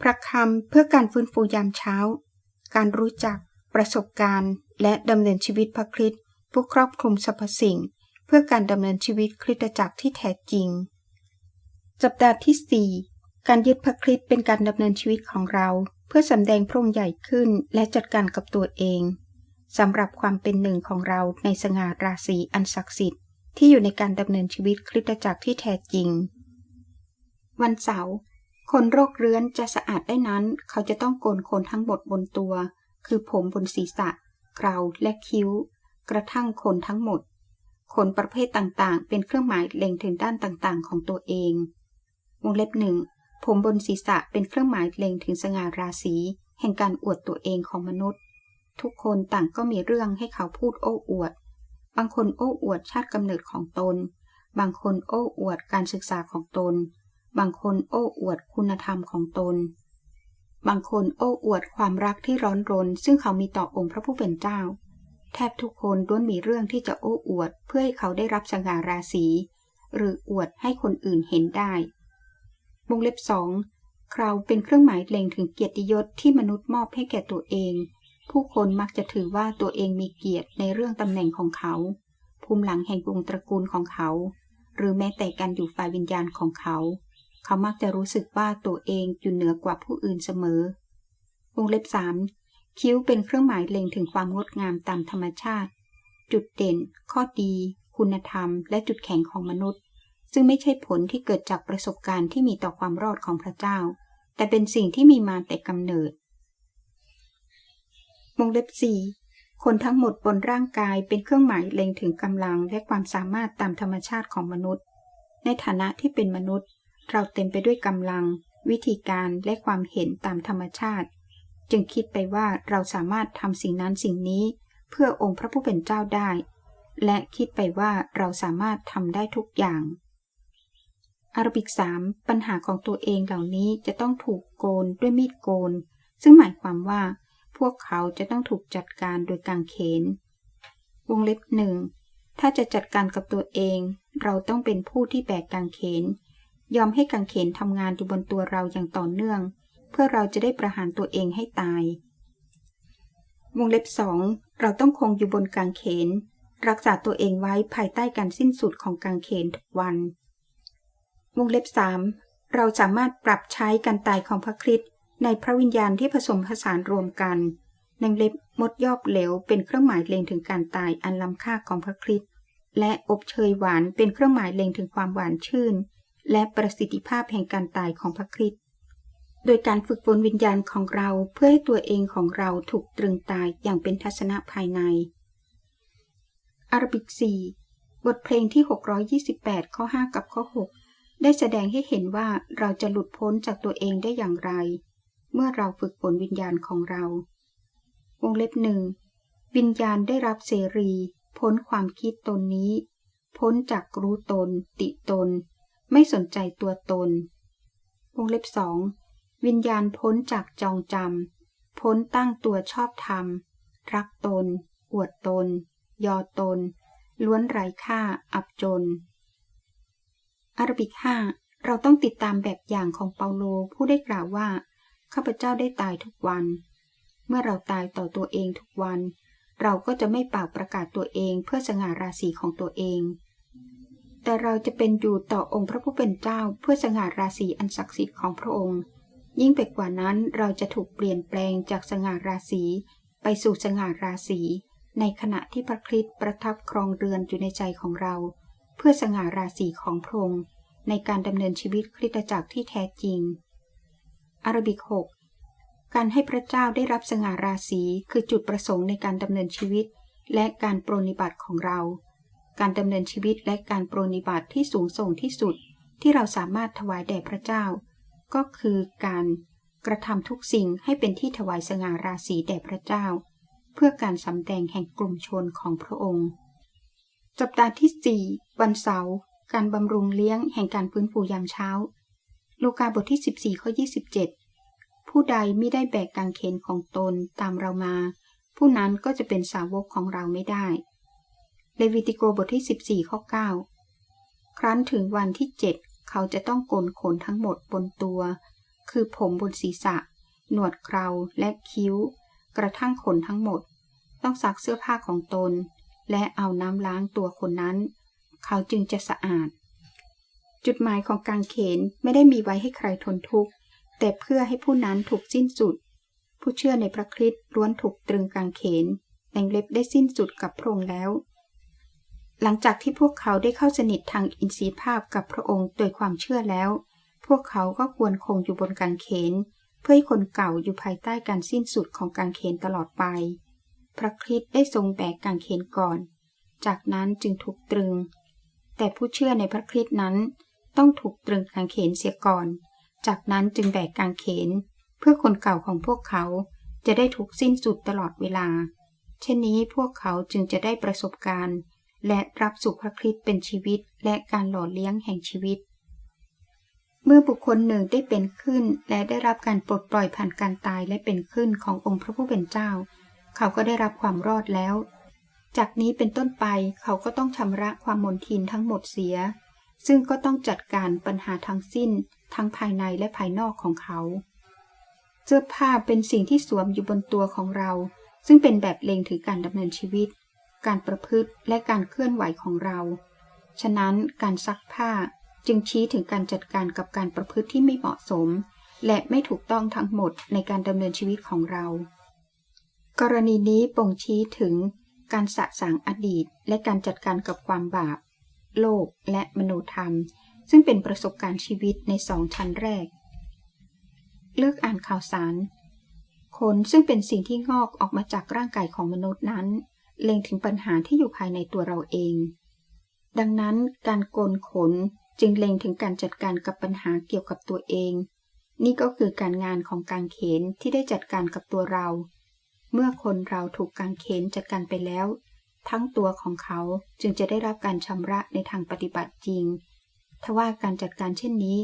พระคำเพื่อการฟื้นฟูยามเช้า การรู้จัก ประสบการณ์ และดำเนินชีวิตพระคริสต์ผู้ครอบคลุมสรรพสิ่ง เพื่อการดำเนินชีวิตคริสตจักรที่แท้จริง สัปดาห์ที่ 4 การยึดพระคริสต์เป็นการดำเนินชีวิตของเรา เพื่อสำแดงพระองค์ใหญ่ขึ้นและจัดการกับตัวเองสำหรับความเป็นหนึ่งของเราในสง่าราศีอันศักดิ์สิทธิ์ที่อยู่ในการดำเนินชีวิตคริสตจักรที่แท้จริง วันเสาร์ คนโรคเรื้อนจะสะอาดได้นั้น เขาจะต้องโกนขนทั้งหมดบนตัว คือผมบนศีรษะเคราและคิ้ว กระทั่งขนทั้งหมด ขนประเภทต่างๆ เป็นเครื่องหมายเล็งถึงด้านต่างๆ ของตัวเอง วงเล็บหนึ่งผมบนศีรษะเป็นเครื่องหมายเล็งถึงสง่าราศีแห่งการอวดตัวเองของมนุษย์ ทุกคนต่างก็มีเรื่องให้เขาพูดโอ้อวด บางคนโอ้อวดชาติกำเนิดของตน บางคนโอ้อวดการศึกษาของตน บางคนโอ้อวดคุณธรรมของตน บางคนโอ้อวดความรักที่ร้อนรน ซึ่งเขามีต่อองค์พระผู้เป็นเจ้า แทบทุกคนล้วนมีเรื่องที่จะโอ้อวด เพื่อให้เขาได้รับสง่าราศีหรืออวดให้คนอื่นเห็นได้วงเล็บสองคราวเป็นเครื่องหมายเล็งถึงเกียรติยศที่มนุษย์มอบให้แก่ตัวเอง ผู้คนมักจะถือว่าตัวเองมีเกียรติในเรื่องตำแหน่งของเขา ภูมิหลังแห่งวงตระกูลของเขา หรือแม้แต่การอยู่ฝ่ายวิญญาณของเขา เขามักจะรู้สึกว่าตัวเองอยู่เหนือกว่าผู้อื่นเสมอ วงเล็บสามคิ้วเป็นเครื่องหมายเล็งถึงความงดงามตามธรรมชาติ จุดเด่น ข้อดี คุณธรรม และจุดแข็งของมนุษย์ ซึ่งไม่ใช่ผลที่เกิดจากประสบการณ์ที่มีต่อความรอดของพระเจ้า แต่เป็นสิ่งที่มีมาแต่กำเนิด วงเล็บสี่คนทั้งหมดบนร่างกายเป็นเครื่องหมายเล็งถึงกำลังและความสามารถตามธรรมชาติของมนุษย์ ในฐานะที่เป็นมนุษย์ เราเต็มไปด้วยกำลัง วิธีการและความเห็นตามธรรมชาติ จึงคิดไปว่าเราสามารถทำสิ่งนั้นสิ่งนี้ เพื่อองค์พระผู้เป็นเจ้าได้ และคิดไปว่าเราสามารถทำได้ทุกอย่างอารบิกสามปัญหาของตัวเองเหล่านี้จะต้องถูกโกนด้วยมีดโกน ซึ่งหมายความว่า พวกเขาจะต้องถูกจัดการโดยกางเขน วงเล็บหนึ่งถ้าจะจัดการกับตัวเอง เราต้องเป็นผู้ที่แบกกางเขน ยอมให้กังเขนทำงานอยู่บนตัวเราอย่างต่อเนื่อง เพื่อเราจะได้ประหารตัวเองให้ตาย วงเล็บสองเราต้องคงอยู่บนกางเขน รักษาตัวเองไว้ภายใต้การสิ้นสุดของกางเขนทุกวัน วงเล็บสามเราสามารถปรับใช้การตายของพระคริสต์ในพระวิญญาณที่ผสมผสานรวมกันในเล็บมดยอบเหลวเป็นเครื่องหมายเล็งถึงการตายอันล้ำค่าของพระคริสต์และอบเชยหวานเป็นเครื่องหมายเล็งถึงความหวานชื่น และประสิทธิภาพแห่งการตายของพระคริสต์โดยการฝึกฝนวิญญาณของเราเพื่อให้ตัวเองของเราถูกตรึงตายอย่างเป็นทัศนะภายในอารบิก4บทเพลงที่ 628 ข้อ 5 กับข้อ 6 ได้แสดงให้เห็นว่าเราจะหลุดพ้นจากตัวเองได้อย่างไร เมื่อเราฝึกฝนวิญญาณของเรา วงเล็บหนึ่งวิญญาณได้รับเสรี พ้นความคิดตนนี้ พ้นจากรู้ตน ติตน ไม่สนใจตัวตน วงเล็บสองวิญญาณพ้นจากจองจำ พ้นตั้งตัวชอบธรรม รักตน อวดตน ยอตน ล้วนไร้ค่า อับจน อารบิกห้าเราต้องติดตามแบบอย่างของเปาโลผู้ได้กล่าวว่า ข้าพเจ้าได้ตายทุกวัน เมื่อเราตายต่อตัวเองทุกวัน เราก็จะไม่เป่าประกาศตัวเองเพื่อสง่าราศีของตัวเอง แต่เราจะเป็นอยู่ต่อองค์พระผู้เป็นเจ้าเพื่อสง่าราศีอันศักดิ์สิทธิ์ของพระองค์ ยิ่งไปกว่านั้นเราจะถูกเปลี่ยนแปลงจากสง่าราศีไปสู่สง่าราศีในขณะที่พระคริสต์ประทับครองเรือนอยู่ในใจของเรา เพื่อสง่าราศีของพระองค์ในการดำเนินชีวิตคริสตจักรที่แท้จริง อารบิก 6 การให้พระเจ้าได้รับสง่าราศีคือจุดประสงค์ในการดำเนินชีวิต และการปรนิบัติของเรา การดำเนินชีวิตและการปรนิบัติที่สูงส่งที่สุด ที่เราสามารถถวายแด่พระเจ้า ก็คือการกระทำทุกสิ่งให้เป็นที่ถวายสง่าราศีแด่พระเจ้า เพื่อการสำแดงแห่งกลุ่มชนของพระองค์สัปดาห์ที่ 4 วันเสาร์การบำรุงเลี้ยงแห่งการฟื้นฟูยามเช้า ลูกาบทที่ 14ข้อ27 ผู้ใดไม่ได้แบกกางเขนของตนตามเรามา ผู้นั้นก็จะเป็นสาวกของเราไม่ได้ เลวิติโกบทที่ 14 ข้อ 9 ครั้นถึงวันที่ 7 เขาจะต้องโกนขนทั้งหมดบนตัว คือผมบนศีรษะ หนวดเคราและคิ้ว กระทั่งขนทั้งหมด ต้องซักเสื้อผ้าของตน และเอาน้ำล้างตัวคนนั้น เขาจึงจะสะอาด จุดหมายของการเขนไม่ได้มีไว้ให้ใครทนทุกข์ แต่เพื่อให้ผู้นั้นถูกสิ้นสุด ผู้เชื่อในพระคริสต์ล้วนถูกตรึงกางเขนแองเล็บได้สิ้นสุดกับพระองค์แล้ว หลังจากที่พวกเขาได้เข้าสนิททางอินทรีย์ภาพกับพระองค์โดยความเชื่อแล้ว พวกเขาก็ควรคงอยู่บนกางเขน เพื่อให้คนเก่าอยู่ภายใต้การสิ้นสุดของกางเขนตลอดไป พระคริสต์ได้ทรงแบกกางเขนก่อน จากนั้นจึงถูกตรึง แต่ผู้เชื่อในพระคริสต์นั้นต้องถูกตรึงกางเขนเสียก่อน จากนั้นจึงแบกกางเขน เพื่อคนเก่าของพวกเขาจะได้ถูกสิ้นสุดตลอดเวลา เช่นนี้พวกเขาจึงจะได้ประสบการณ์ และรับสุขพระคริสต์เป็นชีวิตและการหล่อเลี้ยงแห่งชีวิต เมื่อบุคคลหนึ่งได้เป็นขึ้น และได้รับการปลดปล่อยผ่านการตายและเป็นขึ้นขององค์พระผู้เป็นเจ้า เขาก็ได้รับความรอดแล้ว จากนี้เป็นต้นไปเขาก็ต้องชำระความมนทินทั้งหมดเสีย ซึ่งก็ต้องจัดการปัญหาทั้งสิ้น ทั้งภายในและภายนอกของเขา เสื้อผ้าเป็นสิ่งที่สวมอยู่บนตัวของเรา ซึ่งเป็นแบบเลงถือการดำเนินชีวิต การประพฤติและการเคลื่อนไหวของเรา ฉะนั้นการซักผ้าจึงชี้ถึงการจัดการกับการประพฤติที่ไม่เหมาะสม และไม่ถูกต้องทั้งหมดในการดำเนินชีวิตของเรา กรณีนี้บ่งชี้ถึงการสะสางอดีต และการจัดการกับความบาป โลกและมโนธรรม ซึ่งเป็นประสบการณ์ชีวิตในสองชั้นแรก เลือกอ่านข่าวสารขนซึ่งเป็นสิ่งที่งอกออกมาจากร่างกายของมนุษย์นั้น เล็งถึงปัญหาที่อยู่ภายในตัวเราเอง ดังนั้นการโกนขนจึงเล็งถึงการจัดการกับปัญหาเกี่ยวกับตัวเอง นี่ก็คือการงานของการเขนที่ได้จัดการกับตัวเรา เมื่อคนเราถูกการเขนจัดการไปแล้ว ทั้งตัวของเขาจึงจะได้รับการชำระในทางปฏิบัติจริง ทว่าการจัดการเช่นนี้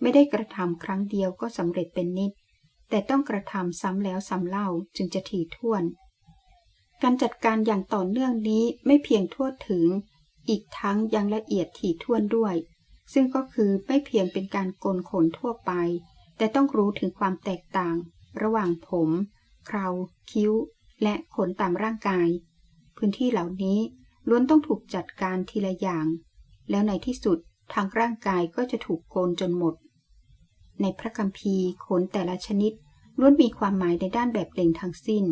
ไม่ได้กระทำครั้งเดียวก็สำเร็จเป็นนิด แต่ต้องกระทำซ้ำแล้วซ้ำเล่าจึงจะถี่ถ้วน การจัดการอย่างต่อเนื่องนี้ไม่เพียงทั่วถึง อีกทั้งยังละเอียดถี่ถ้วนด้วย ซึ่งก็คือไม่เพียงเป็นการโกนขนทั่วไป แต่ต้องรู้ถึงความแตกต่าง ระหว่างผม เครา คิ้ว และขนตามร่างกาย พื้นที่เหล่านี้ล้วนต้องถูกจัดการทีละอย่าง แล้วในที่สุดทางร่างกายก็จะถูกโกนจนหมด ในพระคัมภีร์ขนแต่ละชนิดล้วนมีความหมายในด้านแบบเล็งทั้งสิ้น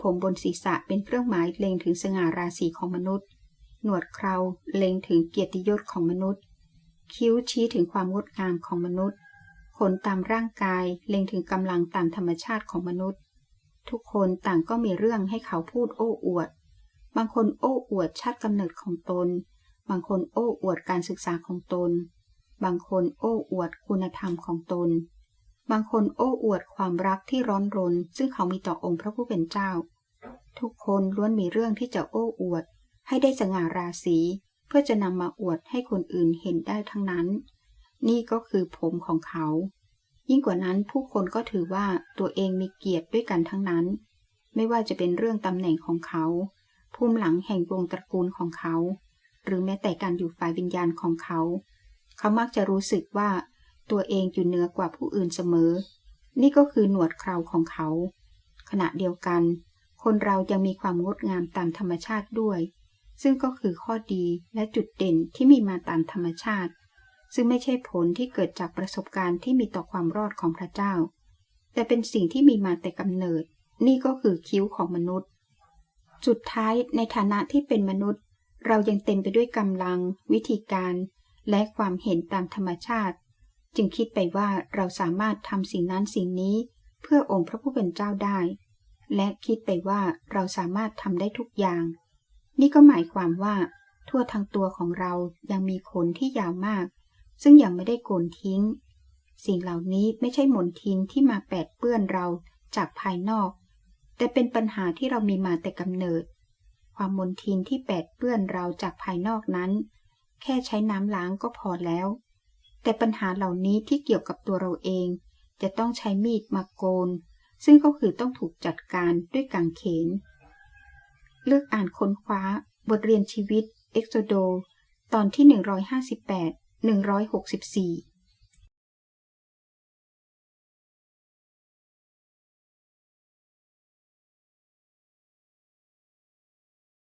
ผมบนศีรษะเป็นเครื่องหมายเล็งถึงสง่าราศีของมนุษย์ หนวดเคราเล็งถึงเกียรติยศของมนุษย์ คิ้วชี้ถึงความงดงามของมนุษย์ ขนตามร่างกายเล็งถึงกำลังตามธรรมชาติของมนุษย์ ทุกคนต่างก็มีเรื่องให้เขาพูดโอ้อวด บางคนโอ้อวดชาติกำเนิดของตน บางคนโอ้อวดการศึกษาของตน บางคนโอ้อวดคุณธรรมของตน บางคนโอ้อวดความรักที่ร้อนรน ซึ่งเขามีต่อองค์พระผู้เป็นเจ้า ทุกคนล้วนมีเรื่องที่จะโอ้อวด ให้ได้สง่าราศี เพื่อจะนำมาอวดให้คนอื่นเห็นได้ทั้งนั้น นี่ก็คือผมของเขา ยิ่งกว่านั้นผู้คนก็ถือว่าตัวเองมีเกียรติด้วยกันทั้งนั้น ไม่ว่าจะเป็นเรื่องตำแหน่งของเขา ภูมิหลังแห่งวงตระกูลของเขา หรือแม้แต่การอยู่ฝ่ายวิญญาณของเขา เขามักจะรู้สึกว่า ตัวเองอยู่เหนือกว่าผู้อื่นเสมอ นี่ก็คือหนวดเคราของเขา ขณะเดียวกัน คนเรายังมีความงดงามตามธรรมชาติด้วย ซึ่งก็คือข้อดีและจุดเด่นที่มีมาตามธรรมชาติ ซึ่งไม่ใช่ผลที่เกิดจากประสบการณ์ที่มีต่อความรอดของพระเจ้า แต่เป็นสิ่งที่มีมาแต่กำเนิด นี่ก็คือคิ้วของมนุษย์ สุดท้ายในฐานะที่เป็นมนุษย์ เรายังเต็มไปด้วยกำลัง วิธีการ และความเห็นตามธรรมชาติ จึงคิดไปว่าเราสามารถทำสิ่งนั้นสิ่งนี้ เพื่อองค์พระผู้เป็นเจ้าได้ และคิดไปว่าเราสามารถทำได้ทุกอย่าง นี่ก็หมายความว่า ทั่วทั้งตัวของเรายังมีขนที่ยาวมาก ซึ่งยังไม่ได้โกนทิ้ง สิ่งเหล่านี้ไม่ใช่หมนทินที่มาแปดเปื้อนเราจากภายนอก แต่เป็นปัญหาที่เรามีมาแต่กำเนิด ความมนทินที่แปดเปื้อนเราจากภายนอกนั้น แค่ใช้น้ำล้างก็พอแล้ว แต่ปัญหาเหล่านี้ที่เกี่ยวกับตัวเราเอง จะต้องใช้มีดมาโกน ซึ่งก็คือต้องถูกจัดการด้วยกางเขน เลือกอ่านค้นคว้า บทเรียนชีวิต เอ็กโซโด ตอนที่ 158 164